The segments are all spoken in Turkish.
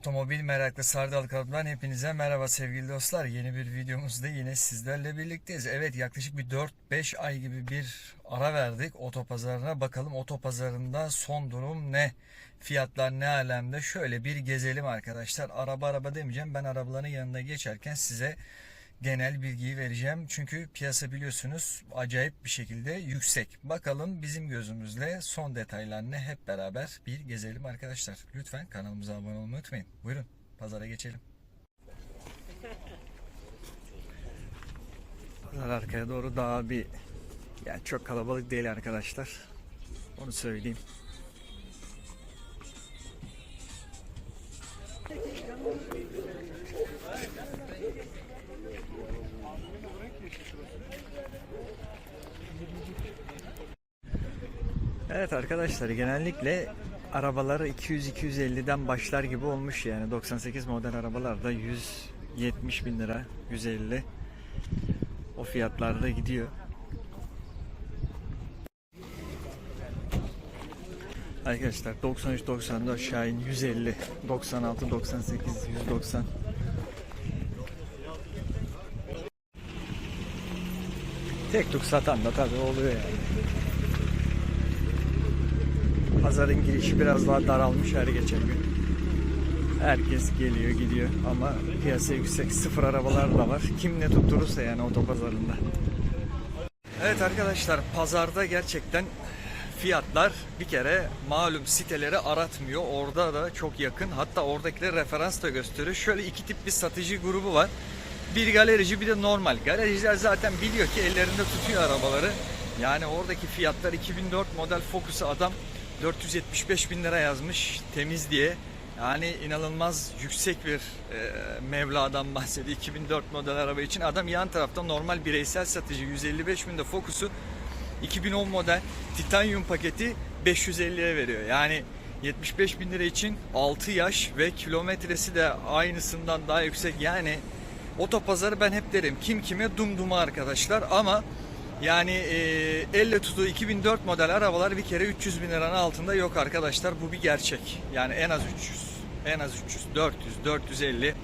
Otomobil meraklı Sardal Kalıp'tan hepinize merhaba sevgili dostlar. Yeni bir videomuzda yine sizlerle birlikteyiz. Evet yaklaşık bir 4-5 ay gibi bir ara verdik otopazarına. Bakalım otopazarında son durum ne? Fiyatlar ne alemde? Şöyle bir gezelim arkadaşlar. Araba araba demeyeceğim. Ben arabaların yanına geçerken size genel bilgiyi vereceğim. Çünkü piyasa biliyorsunuz acayip bir şekilde yüksek. Bakalım bizim gözümüzle son detaylar ne hep beraber bir gezelim arkadaşlar. Lütfen kanalımıza abone olmayı unutmayın. Buyurun pazara geçelim. Pazar arkaya doğru daha bir yani çok kalabalık değil arkadaşlar. Onu söyleyeyim. Evet arkadaşlar genellikle arabaları 200-250'den başlar gibi olmuş yani 98 model arabalarda 170 bin lira 150 o fiyatlarda gidiyor. Arkadaşlar 93-94 Şahin 150 96-98 190 Tek tuk satan da tabii oluyor yani. Pazarın girişi biraz daha daralmış her geçen gün. Herkes geliyor gidiyor ama piyasa yüksek sıfır arabalar da var. Kim ne tutturursa yani otopazarında. Evet arkadaşlar pazarda gerçekten fiyatlar bir kere malum siteleri aratmıyor. Orada da çok yakın. Hatta oradakiler referans da gösteriyor. Şöyle iki tip bir satıcı grubu var. Bir galerici bir de normal. Galericiler zaten biliyor ki ellerinde tutuyor arabaları. Yani oradaki fiyatlar 2004 model Focus'u adam 475 bin lira yazmış temiz diye. Yani inanılmaz yüksek bir e, mevladan bahsediyor 2004 model araba için. Adam yan tarafta normal bireysel satıcı 155 binde Focus'u 2010 model titanyum paketi 550'ye veriyor. Yani 75 bin lira için 6 yaş ve kilometresi de aynısından daha yüksek. Yani otopazarı ben hep derim kim kime dumduma arkadaşlar ama yani e, elle tutuğu 2004 model arabalar bir kere 300 bin liranın altında yok arkadaşlar. Bu bir gerçek. Yani en az 300. En az 300. 400, 450.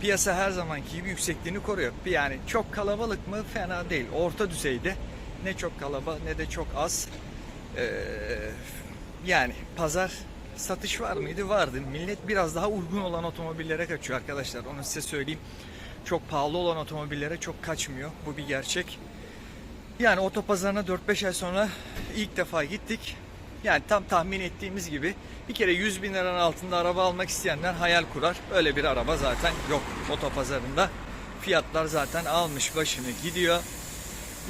Piyasa her zamanki gibi yüksekliğini koruyor. Yani çok kalabalık mı? Fena değil. Orta düzeyde. Ne çok kalabalık ne de çok az. Ee, yani pazar satış var mıydı? Vardı. Millet biraz daha uygun olan otomobillere kaçıyor arkadaşlar. Onu size söyleyeyim. Çok pahalı olan otomobillere çok kaçmıyor. Bu bir gerçek. Yani otopazarına 4-5 ay sonra ilk defa gittik. Yani tam tahmin ettiğimiz gibi bir kere 100 bin liranın altında araba almak isteyenler hayal kurar. Öyle bir araba zaten yok otopazarında. Fiyatlar zaten almış başını gidiyor.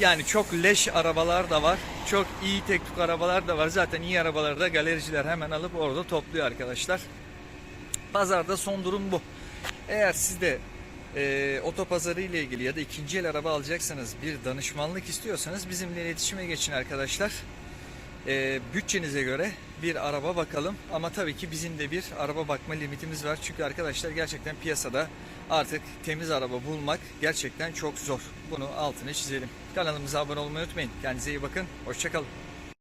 Yani çok leş arabalar da var. Çok iyi tek tük arabalar da var. Zaten iyi arabaları da galericiler hemen alıp orada topluyor arkadaşlar. Pazarda son durum bu. Eğer siz de e, otopazarı ile ilgili ya da ikinci el araba alacaksanız bir danışmanlık istiyorsanız bizimle iletişime geçin arkadaşlar. E, bütçenize göre bir araba bakalım ama tabii ki bizim de bir araba bakma limitimiz var. Çünkü arkadaşlar gerçekten piyasada artık temiz araba bulmak gerçekten çok zor. Bunu altını çizelim. Kanalımıza abone olmayı unutmayın. Kendinize iyi bakın. Hoşçakalın.